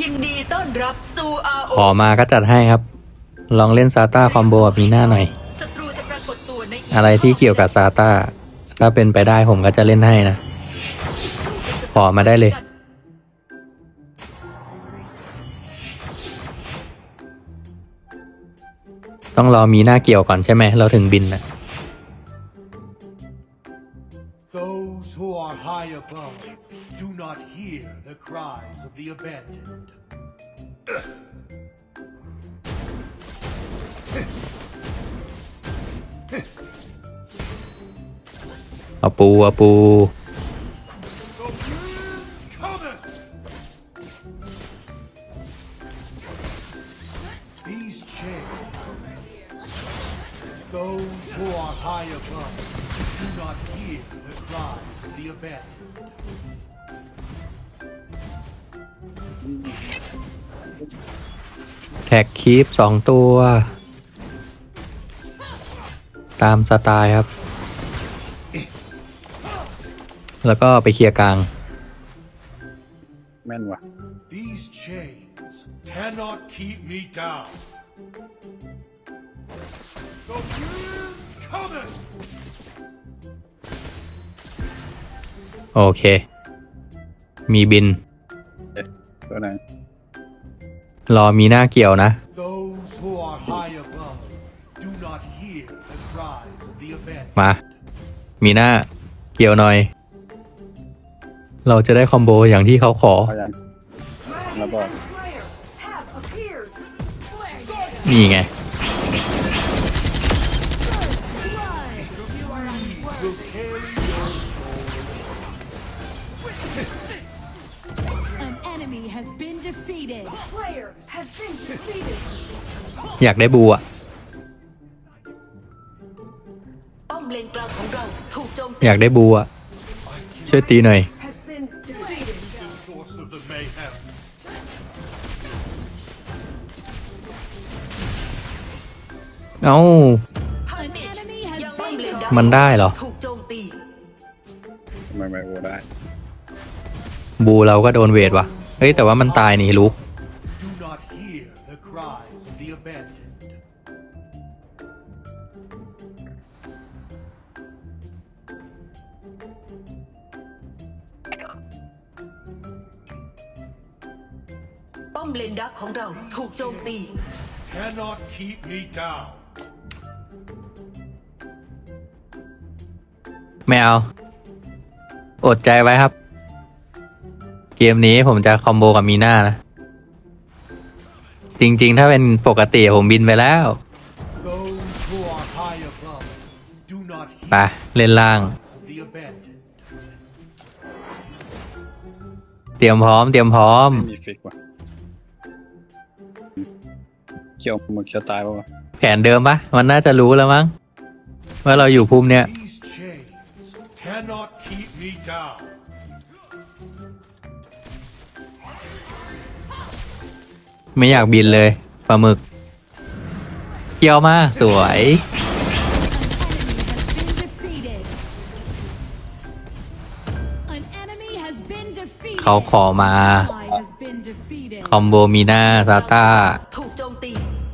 ยินดีต้อนรับสู่ RO ขอมาก็จัดให้ครับ ลองเล่นซาต้าคอมโบกับมีหน้าหน่อย ศัตรูจะปรากฏตัวในกอะไรที่เกี่ยวกับซาต้าถ้าเป็นไปได้ผมก็จะเล่นให้นะ ขอมาได้เลย ต้องรอมีหน้าเกี่ยวก่อนใช่ไหมเราถึงบินนะ Those who are high above do not hear the cries of the abandoned. เอาปูเอาปู Cometh! These chains, those who are high above do not hear the cries of the abandoned. แท็กคีปสองตัว ตามสไตล์ครับ แล้วก็ไปเคลียร์กลาง แม่นว่ะ These chains cannot keep me down. The wind cometh! โอเค มีบิน ตัวไหนรอมีหน้าเกี่ยวนะ Those who are high above do not hear the cries of the abandoned. มา มีหน้าเกี่ยวหน่อย เราจะได้คอมโบอย่างที่เขาขอพยันแล้วก็นี่ไง has been defeated. Slayer has been defeated. อยากได้บูอะ ป้อมเลนกลางของเราถูกโจมตีอยากได้บูอะ ช่วยตีหน่อย Has been defeated. The source of the mayhem. เอ้า An enemy has ยังป้อม been เลน defeated. มันได้เหรอ ถูกโจมตีทำไมไม่โอได้บูเราก็โดนเวทว่ะ เฮ้ย แต่ว่ามันตายนี่ลุก Do not hear the cries of the abandoned. ป้อมเลนดักของเราถูกโจมตี Cannot keep me down. ไม่เอา อดใจไว้ครับ เกมนี้ผมจะคอมโบกับมีหน้านะ จริงๆ ถ้าเป็นปกติผมบินไปแล้ว Those who are high above do not ไป hear เล่นล่าง the cries of the abandoned. เตรียมพร้อม เตรียมพร้อม ไม่มีฟิกว่ะเคียวมึงเคียวตายป่าวะแผนเดิมปะมันน่าจะรู้แล้วมั้ง ว่าเราอยู่ภูมิเนี่ย These chains cannot keep me down. ไม่อยากบินเลยปลาหมึกเกี่ยวมาสวย An enemy has been defeated. เขาขอมา Ally has been defeated. คอมโบมีหน้าซาต้าถูกโจมตี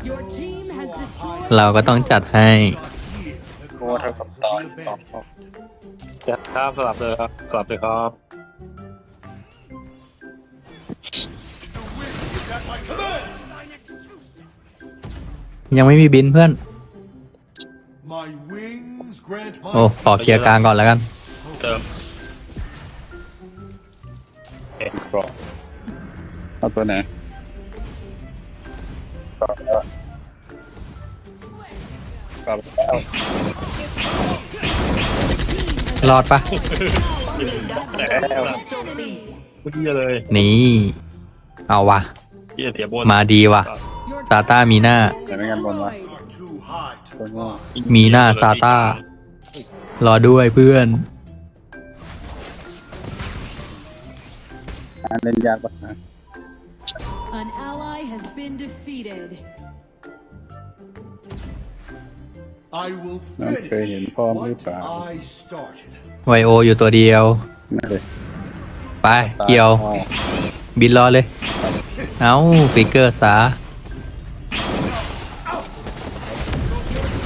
Your team has destroyed. เราก็ต้องจัดให้ Do not hear the โอ้เท่ากับ cries ตาย of the ตอบ abandoned. จัดครับสลับเลยครับสลับเลยครับ ยังไม่มีบินเพื่อน My wings grant my โอ้ขอเคลียร์กลางก่อนแล้วกัน เติมเอ็นกรอบเอาตัวไหนกรอบแล้วกรอบแล้วรอดปะป้อมเลนดักของเราถูกโจมตีเมื่อกี้เลย นี่ เอาวะเกี ยเสียบนมาดีวะ Your ซาต้ามีหน้า team แต่ไม่งั้นบนวะ destroyed. are too high to ตัวนี้ climb. มีหน้าซาต้า รอด้วยเพื่อนอ่าเล่นยากปะนะ An ally has been defeated. I will น้องเคยเห็น finish พ่อมหรือ what เปล่า I started. ไวโออยู่ตัวเดียว นั่นเลยไป เกี่ยวอ๋อบินรอเลย เอ้าฟิกเกอร์ซะ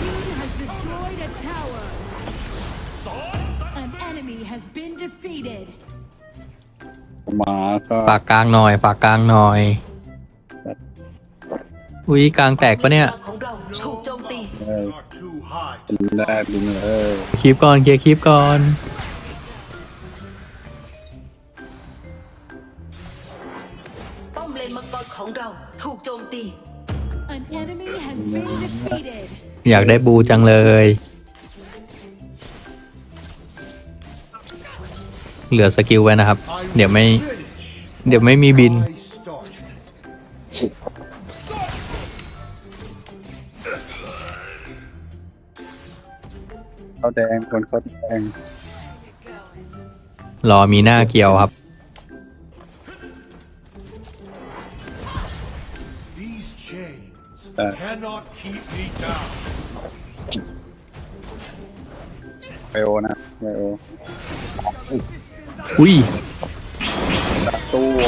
Team has destroyed a tower. An enemy has been defeated. มาก็ฝากกลางหน่อยฝากกลางหน่อย อุ้ยกลางแตกปะเนี่ย ของเราถูกโจมตีเออ Are too high บินได้บินเลยคลิปก่อนเคลียร์คลิปก่อน ของเราถูกโจมตี An enemy has been defeated. อยากได้บูจังเลย เหลือสกิลไว้นะครับ I เดี๋ยวไม่ finish เดี๋ยวไม่มีบิน I started. เขาแดงคนเขาแดงรอมีหน้าเกี่ยวครับ chains Uh. cannot keep me down. ไบโอนะไบโออุ้ยตัว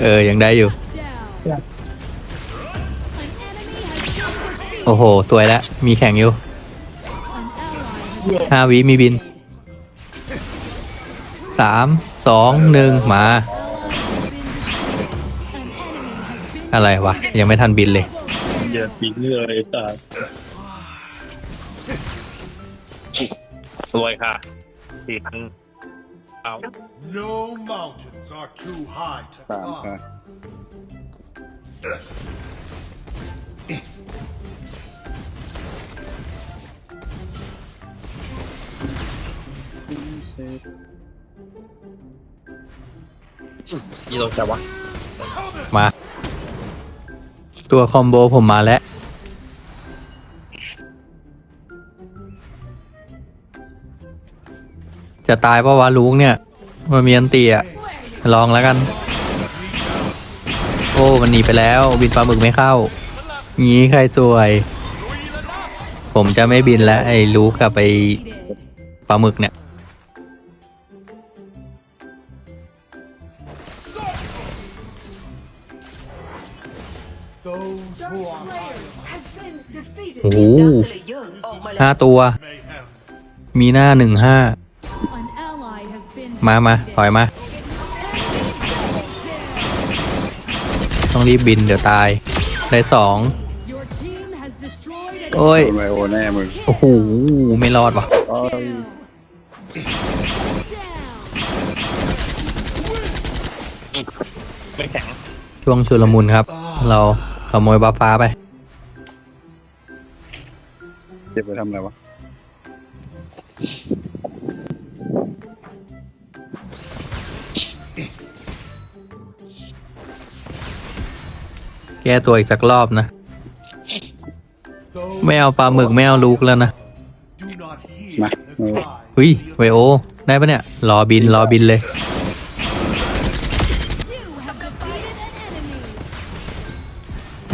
เออ ยังได้อยู่ Down. An enemy has been defeated. โอ้โห สวยแล้ว มีแข่งอยู่ An ally has ห้าวิมีบิน สาม สอง หนึ่ง มา been defeated. อะไรวะ ยังไม่ทันบินเลยเหี้ยปีเลยสัตว์รวยค่ะสี่พันเอา No mountains are too high to สามค่ะ climb. ยี่โดนใช่วะมา ตัวคอมโบผมมาแล้ว จะตายเพราะว่าลูกเนี่ย มันมีอันตีอะลองแล้วกัน โอ้มันหนีไปแล้วบินปลาหมึกไม่เข้างี้ใครสวย ผมจะไม่บินแล้วไอ้ลูกกับไอ้ปลาหมึกเนี่ย Those who are โอ้โหดาวสเลเยอร์ออกมาแล้ห้าตัว มีหน้าหนึ่งห้า An ally has been มามาถอยมา ต้องรีบบินเดี๋ยวตาย ได้สอง Your team has destroyed a โอ้ย โดนไบโอแน่มึงโอ้โห ไม่รอดว่ะโอ้ย down. ไม่แข็งช่วงชุลมุนครับ เรา ขโมยบัฟฟ้าไปเจ็บไปทำอะไรวะแก้ตัวอีกสักรอบนะ Those ไม่เอาปลาหมึกไม่เอาลูกแล้วนะ do not hear Nah, the no. cries เฮ้ย of ไวโอ ได้ปะเนี่ย รอบินรอบินเลย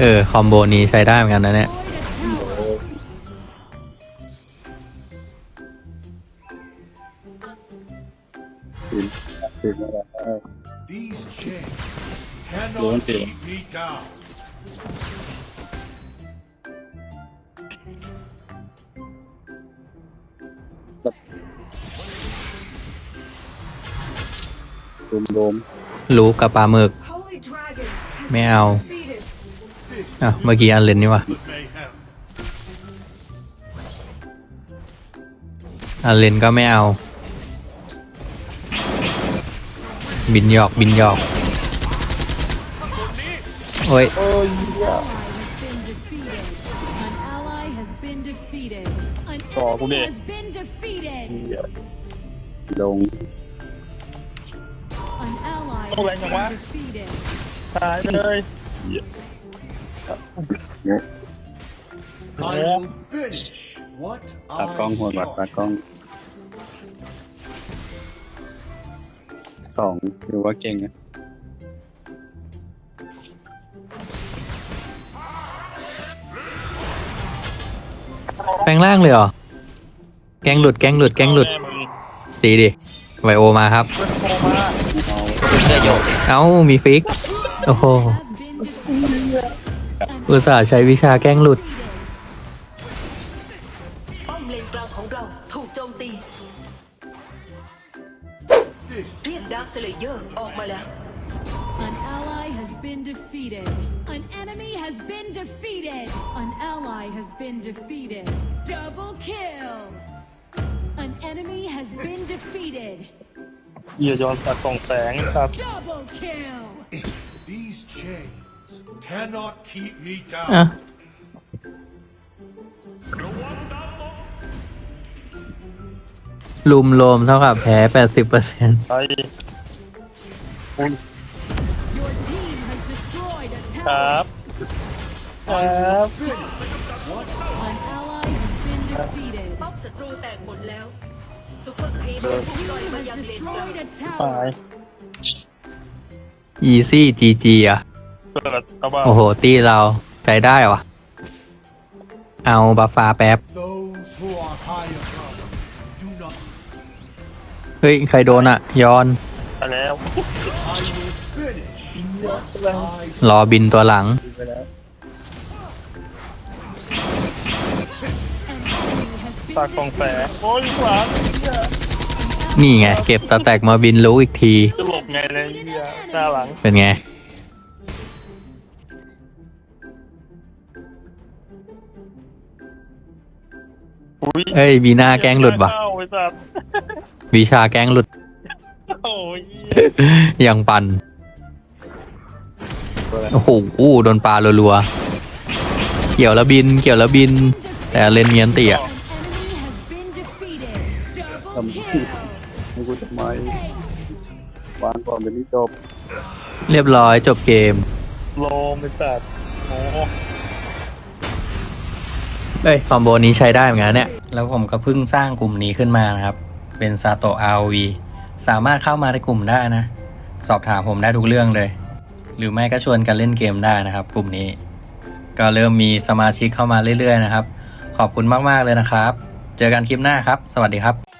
เออ คอมโบนี้ใช้ได้เหมือนกันนะเนี่ย Destroyed a tower. บินบินมาแล้วเออ These chains Don't cannot feel keep me down. โดมโดม ลูกกับปลาหมึก Holy Dragon has ไม่เอา been defeated. This อะเมื่อกี้อันเลนนี่วะ is mayhem. อันเลนก็ไม่เอา บินหยอกบินหยอกโอ้ย Ally has been defeated. An ally has been defeated. An ต่อกู enemy เด็ has been defeated. เหี้ยลง An ally Oh, has lang naman. been defeated. ตายเลยเหี้ย I will finish what ตากล้อง I หัวบัดตา started. กล้องสองหรือว่าเก่งนะ แปลงร่างเลยเหรอ แกงหลุด แกงหลุด แกงหลุดแม่มึงตีดิ ไวโอมาครับเสื้อโยเอ้า มีฟิก โอ้โห Have been defeated. An อุตส่าห์ใช้วิชาแกล้งหลุด ป้อมเลนกลางของเราถูกโจมตี This เรียกดาร์คสเลเยอร์ออกมาแล้ว An ally has been defeated. An enemy has been defeated. An ally has been defeated. Double kill. An enemy has been defeated. เหี้ยย้อนสัตว์กล่องแสงครับ Double kill. these chains cannot keep me อะ down. ลุมโลมเท่ากับแพ้80%เปอร์เซ็นต์ ไปคุณ Your team has destroyed a ครั tower. บครับ An ally has been defeated. ป้อมศัตรูแตกหมดแล้วซุปเปอร์ครีมถูกปล่อยมายังเลนกลาง Destroyed a ตาย tower. อีซี่จีจีอะ เปิดเอาบ้าโอ้โห ตีเราใช้ได้วะเอาบัฟฟ้าแป๊บ Those who are high above do not. เฮ้ย ใครโดนอะย้อน ไปแล้ว I will finish what I รอบินตัวหลัง ไปแล้ว An enemy has ตา been กล่องแส defeated. งโอ้ยหลังนี่ไง เก็บสแต็กมาบินรู้อีกที จะหลบไงเลยเหี้ยหน้าหลังเป็นไง อุ้ยเอ้ยบีน่าแกล้งหลุดว่ะเข้าไอ้สัตว์วิชาแกล้งหลุด โอ้ยยังปันโอ้โหอู้โดนปลารัวๆ เกี่ยวแล้วบิน เกี่ยวแล้วบิน แต่เลนเมียนเตีย An enemy has been defeated. Double kill. ไม่รู้ทำไมวางก่อนเป็นนี้จบเรียบร้อยจบเกม โลมไอ้สัตว์โอ้ เอ้ยคอมโบนี้ใช้ได้เหมือนกันเนี่ย แล้วผมก็เพิ่งสร้างกลุ่มนี้ขึ้นมานะครับ เป็นซาโตะ ROV สามารถเข้ามาในกลุ่มได้นะ สอบถามผมได้ทุกเรื่องเลย หรือไม่ก็ชวนกันเล่นเกมได้นะครับ กลุ่มนี้ ก็เริ่มมีสมาชิกเข้ามาเรื่อยๆนะครับ ขอบคุณมากๆเลยนะครับ เจอกันคลิปหน้าครับ สวัสดีครับ